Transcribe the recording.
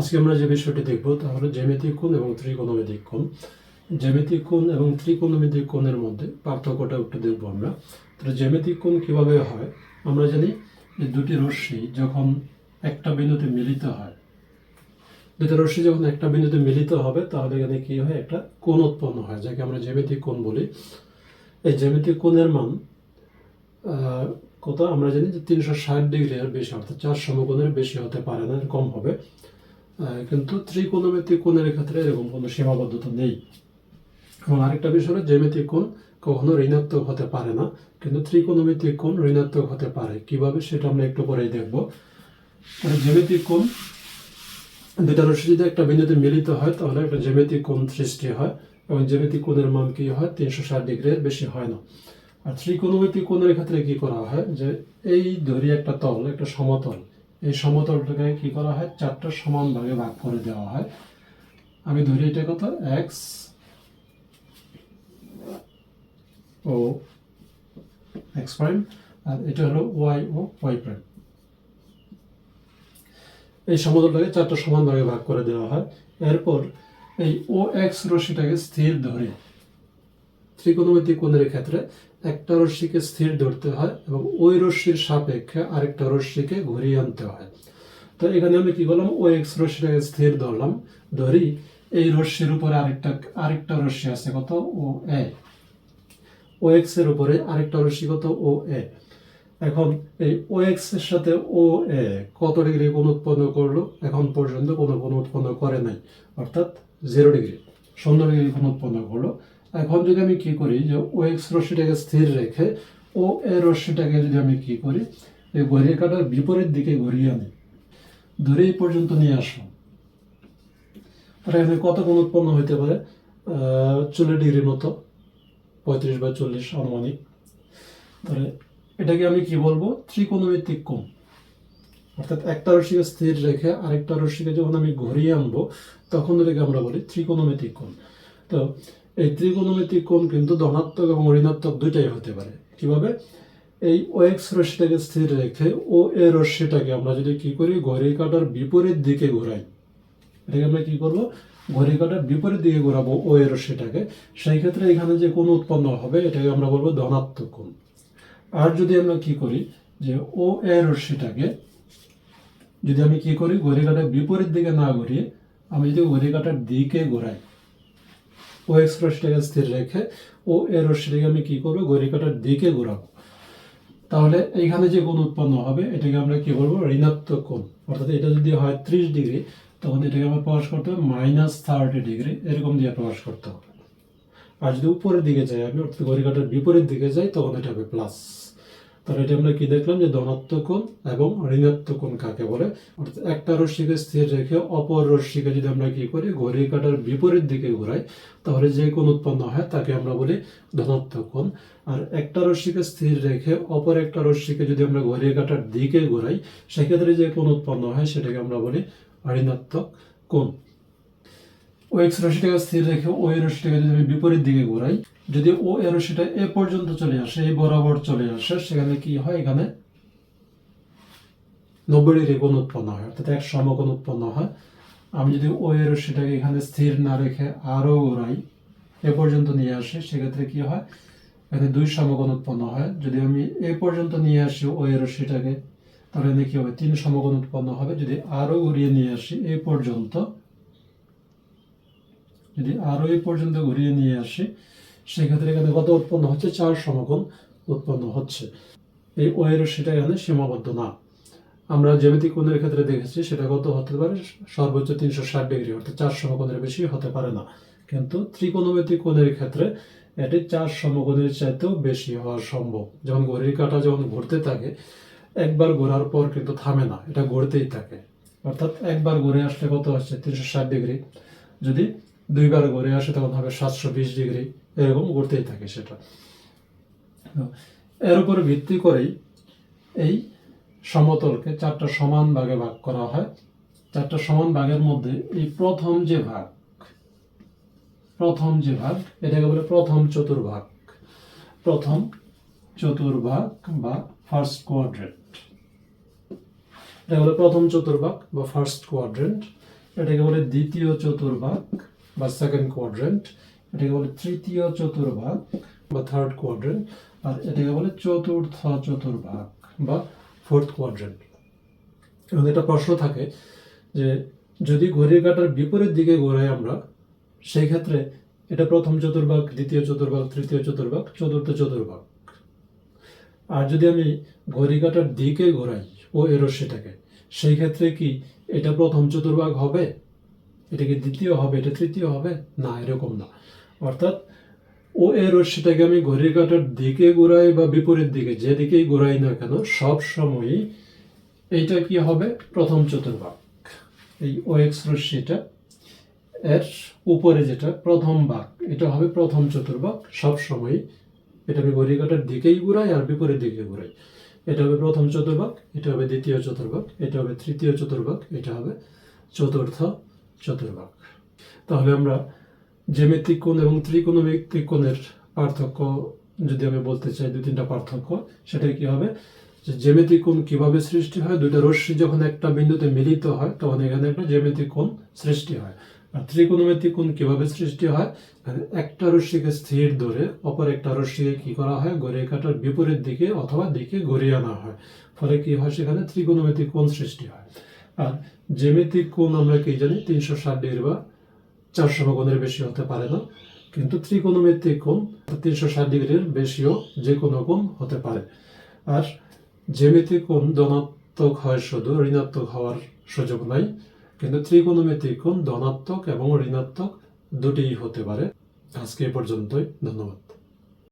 আজকে আমরা যে বিষয়টি দেখব তা হলো জ্যামিতিক কোণ এবং ত্রিকোণমিতিক কোণ। জ্যামিতিক কোণ এবং ত্রিকোণমিতিক কোণের মধ্যে পার্থক্যটা একটু দেখব আমরা। তো জ্যামিতিক কোণ কীভাবে হয়? আমরা জানি যে দুটি রশ্মি যখন একটা বিন্দুতে মিলিত হয়, দুটো রশ্মি যখন একটা বিন্দুতে মিলিত হবে, তাহলে এখানে কি হয়? একটা কোণ উৎপন্ন হয়, যাকে আমরা জ্যামিতিক কোণ বলি। এই জ্যামিতিক কোণের মান কত? আমরা জানি যে তিনশো ষাট ডিগ্রি আর বেশি, অর্থাৎ চার সমকোণের বেশি হতে পারে না কম হবে। কিন্তু ত্রিকোণমিতিক কোণের ক্ষেত্রে এরকম কোনো সীমাবদ্ধতা নেই। এবং আরেকটা বিষয় হলো, জ্যামিতিক কোণ কখনো ঋণাত্মক হতে পারে না, কিন্তু ত্রিকোণমিতিক কোণ ঋণাত্মক হতে পারে। কীভাবে? সেটা আমরা একটু পরেই দেখব। জ্যামিতিক কোণ দুটা রশ্মি যদি একটা বিন্দুতে মিলিত হয়, তাহলে একটা জ্যামিতিক কোণ সৃষ্টি হয় এবং জ্যামিতিক কোণের মান কি হয়? তিনশো ষাট ডিগ্রির বেশি হয় না। আর ত্রিকোণমিতিক কোণের ক্ষেত্রে কি করা হয়? যে এই ধরি একটা তল, একটা সমতল। এই সমতলটাকে কি করা হয়? চারটা সমান ভাগে ভাগ করে দেওয়া হয়। আমি ধরি এটা কত? এক্স ও এক্স প্রাইম আর এটা হলো ওয়াই ও ওয়াই প্রাইম এই সমতলটাকে চারটা সমান ভাগে ভাগ করে দেওয়া হয়। এরপর এই ও এক্স রশ্মিটাকে স্থির ধরে। ত্রিকোণমিতিক কোণের ক্ষেত্রে একটা রশ্মিকে স্থির ধরতে হয় এবং ওই রশ্মির সাপেক্ষে আরেকটা রশ্মিকে ঘুরিয়ে আনতে হয়। তো এখানে আমি কি করলাম? ও এক্স রশ্মিটাকে স্থির ধরলাম, ধরি এই রশ্মির উপরে আরেকটা আরেকটা রশ্মি আছে, কত? ও এ ও এক্সের উপরে আরেকটা রশ্মি কত? ও এ এখন এই ও এক্সের সাথে ও এ কত ডিগ্রি কোণ উৎপন্ন করল? এখন পর্যন্ত কোনো কোণ উৎপন্ন করে নাই, অর্থাৎ জিরো ডিগ্রি, শূন্য ডিগ্রি কোণ উৎপন্ন করল। এখন যদি আমি কি করি যে ও এক্স রশ্মিটাকে স্থির রেখে ও এ রশ্মিটাকে যদি আমি কি করি, এই ঘড়ির কাটার বিপরীত দিকে ঘুরিয়ে আনি ধরে এই পর্যন্ত নিয়ে আসলাম। তাহলে এখানে কত উৎপন্ন হইতে পারে? চল্লিশ ডিগ্রির মতো, পঁয়ত্রিশ বা চল্লিশ আনুমানিক। তাহলে এটাকে আমি কি বলব? ত্রিকোণমিতিক কোণ। অর্থাৎ একটা রশ্মিকে স্থির রেখে আরেকটা রশ্মিকে যখন আমি ঘুরিয়ে আনব, তখন এটাকে আমরা বলি ত্রিকোণমিতিক কোণ। তো এই ত্রিকোণমিতিক কোণ কিন্তু ধনাত্মক এবং ঋণাত্মক দুইটাই হতে পারে। কীভাবে? এই ও এক্স রশ্মিটাকে স্থির রেখে ও এ রশ্মিটাকে আমরা যদি কি করি ঘড়ি কাটার বিপরীত দিকে ঘোরাই। এটাকে আমরা কি করব? ঘড়ি কাটার বিপরীত দিকে ঘোরাবো ও এ রশ্মিটাকে। সেই ক্ষেত্রে এখানে যে কোণ উৎপন্ন হবে, এটাকে আমরা বলব ধনাত্মক কোণ। আর যদি আমরা কি করি, যে ও এ রশ্মিটাকে যদি আমি কি করি ঘড়ি কাটার বিপরীত দিকে না ঘুরিয়ে, আমি যদি ঘড়ি কাটার দিকে ঘোরাই ও এক্স রশ্মিটাকে স্থির রেখে ও এ রশ্মিটাকে আমি কী করব? ঘড়িকাটার দিকে ঘোরাবো। তাহলে এইখানে যে কোণ উৎপন্ন হবে, এটাকে আমরা কি বলব? ঋণাত্মক কোণ। অর্থাৎ এটা যদি হয় ত্রিশ ডিগ্রি, তখন এটাকে আমরা প্রকাশ করতে হবে মাইনাস থার্টি ডিগ্রি। এরকম দিয়ে প্রকাশ করতে হবে। আর যদি উপরের দিকে যাই আমি, অর্থাৎ ঘড়িকাটার বিপরীত দিকে যাই, তখন এটা হবে প্লাস তাহলে এটা আমরা কি দেখলাম যে ধনাত্মক কোণ এবং ঋণাত্মক কোণ কাকে বলে? অর্থাৎ একটা রশ্মিকে স্থির রেখে অপর রশ্মিকে যদি আমরা কি করি ঘড়ি কাটার বিপরীত দিকে ঘোরাই, তাহলে যে কোণ উৎপন্ন হয় তাকে আমরা বলি ধনাত্মক কোণ আর একটা রশ্মিকে স্থির রেখে অপর একটা রশ্মিকে যদি আমরা ঘড়ি কাটার দিকে ঘোরাই, সেক্ষেত্রে যে কোণ উৎপন্ন হয় সেটাকে আমরা বলি ঋণাত্মক কোণ ও এক্স রশ্মিটাকে স্থির রেখে ও এ রশ্মিটাকে যদি আমি বিপরীত দিকে ঘোরাই, যদি ও এ রশ্মিটা এ পর্যন্ত চলে আসে, এই বরাবর চলে আসে, সেখানে কি হয়? এখানে নব্বই ডিগ্রি কোণ উৎপন্ন হয়, অর্থাৎ এক সমকোণ উৎপন্ন হয়। আমি যদি ও এ রশ্মিটাকে এখানে স্থির না রেখে আরও ঘোরাই, এ পর্যন্ত নিয়ে আসি, সেক্ষেত্রে কি হয়? এখানে দুই সমকোণ উৎপন্ন হয়। যদি আমি এ পর্যন্ত নিয়ে আসি ও এ রশ্মিটাকে তাহলে এখানে কি হবে? তিন সমকোণ উৎপন্ন হবে। যদি আরও ঘুরিয়ে নিয়ে আসি, এ পর্যন্ত যদি আরও এই পর্যন্ত ঘুরিয়ে নিয়ে আসি, সেক্ষেত্রে এখানে কত উৎপন্ন হচ্ছে? চার সমকোণ উৎপন্ন হচ্ছে। এই ওয়ের সেটা এখানে সীমাবদ্ধ না। আমরা জ্যামিতিক কোণের ক্ষেত্রে দেখেছি, সেটা কত হতে পারে? সর্বোচ্চ তিনশো ষাট ডিগ্রি, অর্থাৎ চার সমকোণের বেশি হতে পারে না। কিন্তু ত্রিকোণমিতিক কোণের ক্ষেত্রে এটি চার সমকোণের চাইতেও বেশি হওয়া সম্ভব। যখন ঘড়ির কাঁটা যখন ঘুরতে থাকে, একবার ঘোরার পর কিন্তু থামে না, এটা ঘুরতেই থাকে। অর্থাৎ একবার ঘুরে আসলে কত হচ্ছে? তিনশো ষাট ডিগ্রি। যদি দুইবার ঘুরে আসে, তখন হবে সাতশো বিশ ডিগ্রি। এরকম ঘুরতেই থাকে সেটা। এর উপর ভিত্তি করেই এই সমতলকে চারটা সমান ভাগে ভাগ করা হয়। চারটা সমান ভাগের মধ্যে এই প্রথম যে ভাগ, প্রথম যে ভাগ, এটাকে বলে প্রথম চতুর্ভাগ। প্রথম চতুর্ভাগ বা ফার্স্ট কোয়াড্রেন্ট এটা হলো প্রথম চতুর্ভাগ বা ফার্স্ট কোয়াড্রেন্ট এটাকে বলে দ্বিতীয় চতুর্ভাগ বা সেকেন্ড কোয়াড্রেন্ট এটাকে বলে তৃতীয় চতুর্ভাগ বা থার্ড কোয়াড্রেন্ট আর এটাকে বলে চতুর্থ চতুর্ভাগ বা ফোর্থ কোয়াড্রেন্ট এবং এটা প্রশ্ন থাকে যে, যদি ঘড়ির কাঁটার বিপরীত দিকে ঘোরাই আমরা, সেই ক্ষেত্রে এটা প্রথম চতুর্ভাগ, দ্বিতীয় চতুর্ভাগ, তৃতীয় চতুর্ভাগ, চতুর্থ চতুর্ভাগ। আর যদি আমি ঘড়ি কাটার দিকে ঘোরাই ও এর রশ্মিটাকে সেই ক্ষেত্রে কি এটা প্রথম চতুর্ভাগ হবে? এটা কি দ্বিতীয় হবে, এটা তৃতীয় হবে? না, এরকম না। অর্থাৎ, ও এর রশ্মিটাকে আমি ঘড়ির কাঁটার দিকে ঘোরাই বা বিপরীত দিকে, যেদিকেই ঘোরাই না কেন, সব সময়ই এইটা কি হবে? প্রথম চতুর্ভাগ। এই ও এক্স রশ্মিটা এর উপরে যেটা, প্রথম ভাগ, এটা হবে প্রথম চতুর্ভাগ। সব সময় এটা আমি ঘড়ি কাঁটার দিকেই ঘুরাই আর বিপরীত দিকে ঘুরাই। এটা হবে প্রথম চতুর্ভাগ, এটা হবে দ্বিতীয় চতুর্ভাগ, এটা হবে তৃতীয় চতুর্ভাগ, এটা হবে চতুর্থ চতুর্ভাগ। তাহলে আমরা জ্যামিতিক কোণ এবং ত্রিকোণমিতিক কোণের পার্থক্য যদি আমি বলতে চাই, দুই তিনটা পার্থক্য সেটা কি হবে? যে জ্যামিতিক কোণ কীভাবে সৃষ্টি হয়? দুইটা রশ্মি যখন একটা বিন্দুতে মিলিত হয়, তখন এখানে একটা জ্যামিতিক কোণ সৃষ্টি হয়। আর ত্রিকোণমিতিক কোণ কীভাবে সৃষ্টি হয়? একটা রশ্মিকে স্থির ধরে অপর একটা রশ্মিকে কি করা হয়? গড়িয়ে কাটার বিপরীত দিকে অথবা দিকে গড়িয়ে আনা হয়। ফলে কি হয়? সেখানে ত্রিকোণমিতিক কোণ সৃষ্টি হয়। আর জ্যামিতিক কোণ আমরা কি জানি? তিনশো ষাট ডিগ্রি বা চারশো কোণের বেশি হতে পারে না। কিন্তু ত্রিকোণমিতিক কোণ তিনশো ষাট ডিগ্রির বেশিও যে কোনো কোণ হতে পারে। আর জ্যামিতিক কোণ ধনাত্মক হয় শুধু, ঋণাত্মক হওয়ার সুযোগ নাই। কিন্তু ত্রিকোণমিতিক কোণ ধনাত্মক এবং ঋণাত্মক দুটিই হতে পারে। আজকে এ পর্যন্তই। ধন্যবাদ।